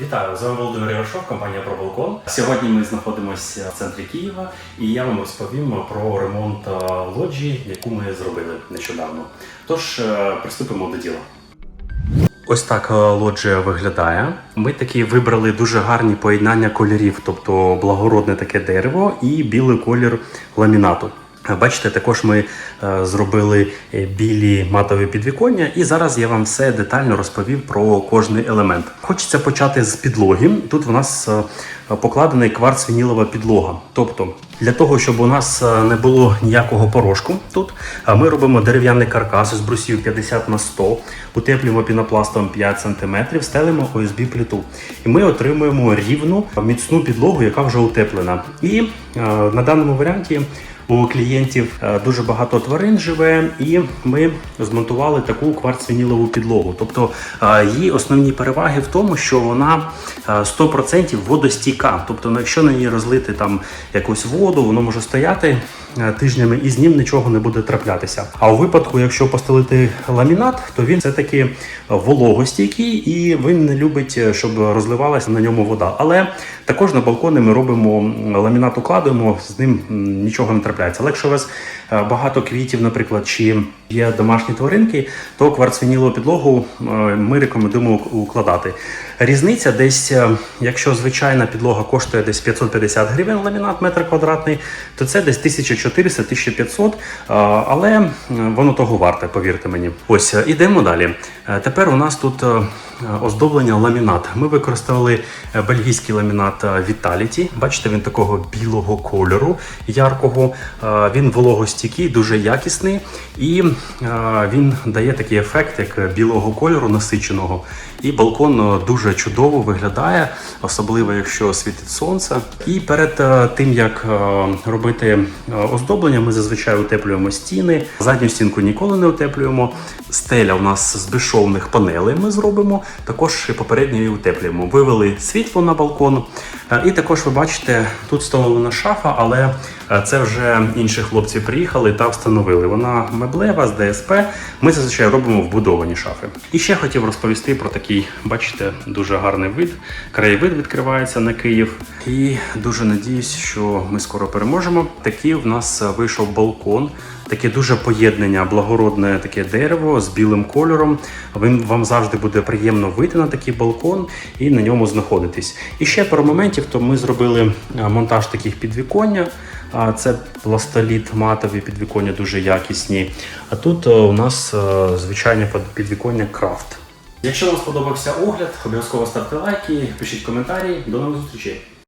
Вітаю, з вами Володимир Ярошов, компанія про балкон. Сьогодні ми знаходимося в центрі Києва, і я вам розповім про ремонт е, лоджії, яку ми зробили нещодавно. Тож е, приступимо до діла. Ось так е, лоджія виглядає. Ми такі вибрали дуже гарні поєднання кольорів, тобто благородне таке дерево і білий колір ламінату. Е, Бачите, також ми е, зробили е, білі матові підвіконня, і зараз я вам все детально розповів про кожний елемент. Хочеться почати з підлоги. Тут у нас покладений кварц вінілова підлога. Тобто, для того, щоб у нас не було ніякого порошку тут, ми робимо дерев'яний каркас з брусів 50 на 100, утеплюємо пінопластом 5 см, стелимо ОСБ плиту. І ми отримуємо рівну міцну підлогу, яка вже утеплена. І на даному варіанті. У клієнтів е, дуже багато тварин живе, і ми змонтували таку кварцвінілову підлогу. Тобто е, її основні переваги в тому, що вона е, 100% водостійка. Тобто, ну, якщо на ній розлити там якусь воду, воно може стояти е, тижнями і з ним нічого не буде траплятися. А у випадку, якщо постелити ламінат, то він все таки вологостійкий і він не любить, е, щоб розливалася на ньому вода. Але також на балкони ми робимо ламінат, укладуємо, з ним нічого не трапляється. Але якщо у вас е, багато квітів, наприклад, чи є домашні тваринки, то кварцвінілову підлогу е, ми рекомендуємо укладати. Різниця десь, е, якщо звичайна підлога коштує десь 550 гривень ламінат метр квадратний, то це десь 1400-1500, е, але воно того варте, повірте мені. Ось ідемо далі. Тепер у нас тут оздоблення ламінат. Ми використали е, бельгійський ламінат е, Vitality. Бачите, він такого білого кольору, яркого. Е, Він вологостійкий, дуже якісний, і е, він дає такий ефект, як білого кольору насиченого. І балкон е, дуже чудово виглядає, особливо якщо світить сонце. І перед е, тим як е, робити е, оздоблення, ми зазвичай утеплюємо стіни. Задню стінку ніколи не утеплюємо. Стеля у нас з безшовних панелей ми зробимо. Також попередньо її утеплюємо. Вивели світло на балкон. Е, І також ви бачите, тут встановлена шафа, але е, це вже інші хлопці приїхали та встановили. Вона меблева з ДСП. Ми зазвичай робимо вбудовані шафи. І ще хотів розповісти про такий, бачите, дуже гарний вид. Краєвид відкривається на Київ. І дуже надіюсь, що ми скоро переможемо. Такий в нас вийшов балкон. Таке дуже поєднання, благородне таке дерево з білим кольором. Він вам завжди буде приємно вийти на такий балкон і на ньому знаходитись. І ще пару моментів, то ми зробили е, монтаж таких підвіконня. Це пластоліт матові підвіконня дуже якісні. А тут е, у нас е, звичайне підвіконня крафт. Якщо вам сподобався огляд, обов'язково ставте лайки, пишіть коментарі. До нових зустрічей.